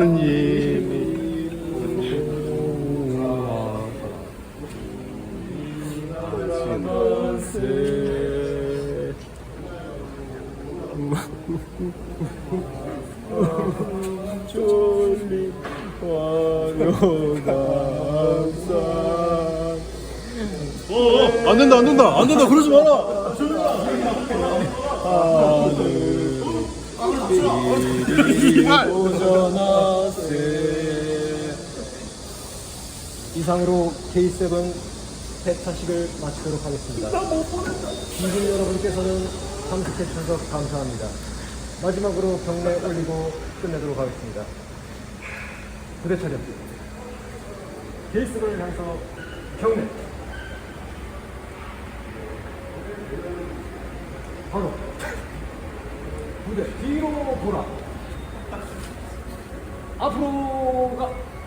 하느님이 졸리 와요가 안 된다 안 된다 안 된다 그러지 마라 이 상으로 K7 폐차식을 마치도록 하겠습니다. 이분 여러분께서는 참석해 주셔서 감사합니다. 마지막으로 경례 올리고 끝내도록 하겠습니다. 부대 차렷. K7을 향해서 경례. 바로 부대 뒤로 돌아. 앞으로 가.